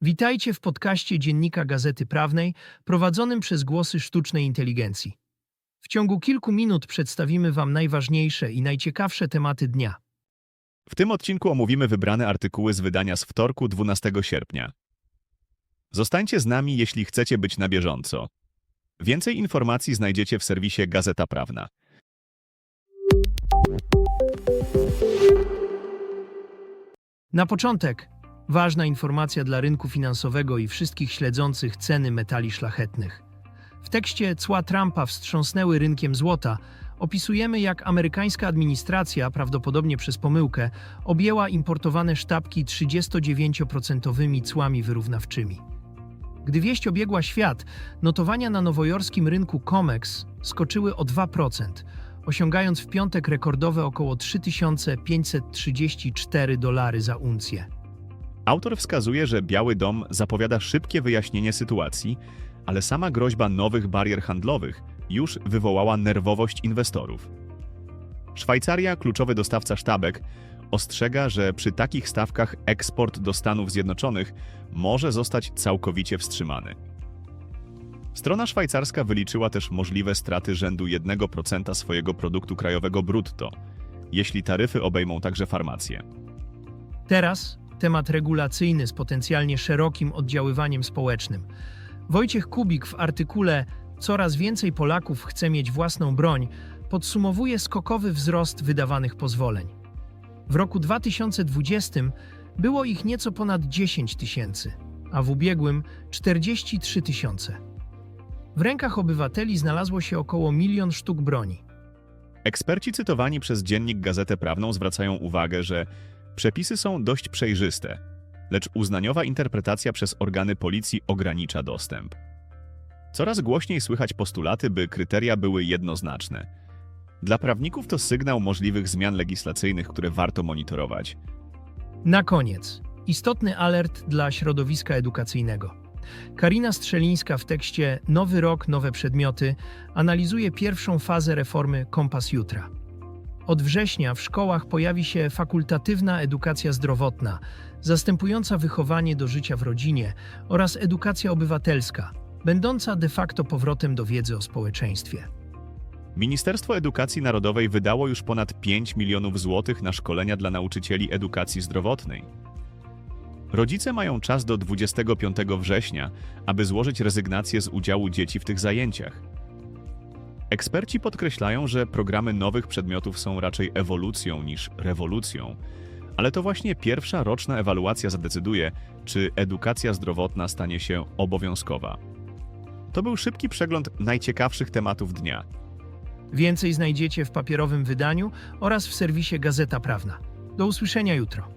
Witajcie w podcaście Dziennika Gazety Prawnej prowadzonym przez głosy sztucznej inteligencji. W ciągu kilku minut przedstawimy Wam najważniejsze i najciekawsze tematy dnia. W tym odcinku omówimy wybrane artykuły z wydania z wtorku 12 sierpnia. Zostańcie z nami, jeśli chcecie być na bieżąco. Więcej informacji znajdziecie w serwisie Gazeta Prawna. Na początek, ważna informacja dla rynku finansowego i wszystkich śledzących ceny metali szlachetnych. W tekście cła Trumpa wstrząsnęły rynkiem złota. Opisujemy, jak amerykańska administracja, prawdopodobnie przez pomyłkę, objęła importowane sztabki 39% cłami wyrównawczymi. Gdy wieść obiegła świat, notowania na nowojorskim rynku COMEX skoczyły o 2%, osiągając w piątek rekordowe około 3534 dolary za uncję. Autor wskazuje, że Biały Dom zapowiada szybkie wyjaśnienie sytuacji, ale sama groźba nowych barier handlowych już wywołała nerwowość inwestorów. Szwajcaria, kluczowy dostawca sztabek, ostrzega, że przy takich stawkach eksport do Stanów Zjednoczonych może zostać całkowicie wstrzymany. Strona szwajcarska wyliczyła też możliwe straty rzędu 1% swojego produktu krajowego brutto, jeśli taryfy obejmą także farmację. Teraz temat regulacyjny z potencjalnie szerokim oddziaływaniem społecznym. Wojciech Kubik w artykule Coraz więcej Polaków chce mieć własną broń podsumowuje skokowy wzrost wydawanych pozwoleń. W roku 2020 było ich nieco ponad 10 tysięcy, a w ubiegłym 43 tysiące. W rękach obywateli znalazło się około milion sztuk broni. Eksperci cytowani przez dziennik Gazetę Prawną zwracają uwagę, że przepisy są dość przejrzyste, lecz uznaniowa interpretacja przez organy policji ogranicza dostęp. Coraz głośniej słychać postulaty, by kryteria były jednoznaczne. Dla prawników to sygnał możliwych zmian legislacyjnych, które warto monitorować. Na koniec, istotny alert dla środowiska edukacyjnego. Karina Strzelińska w tekście Nowy rok, nowe przedmioty analizuje pierwszą fazę reformy Kompas Jutra. Od września w szkołach pojawi się fakultatywna edukacja zdrowotna, zastępująca wychowanie do życia w rodzinie oraz edukacja obywatelska, będąca de facto powrotem do wiedzy o społeczeństwie. Ministerstwo Edukacji Narodowej wydało już ponad 5 milionów złotych na szkolenia dla nauczycieli edukacji zdrowotnej. Rodzice mają czas do 25 września, aby złożyć rezygnację z udziału dzieci w tych zajęciach. Eksperci podkreślają, że programy nowych przedmiotów są raczej ewolucją niż rewolucją, ale to właśnie pierwsza roczna ewaluacja zadecyduje, czy edukacja zdrowotna stanie się obowiązkowa. To był szybki przegląd najciekawszych tematów dnia. Więcej znajdziecie w papierowym wydaniu oraz w serwisie Gazeta Prawna. Do usłyszenia jutro.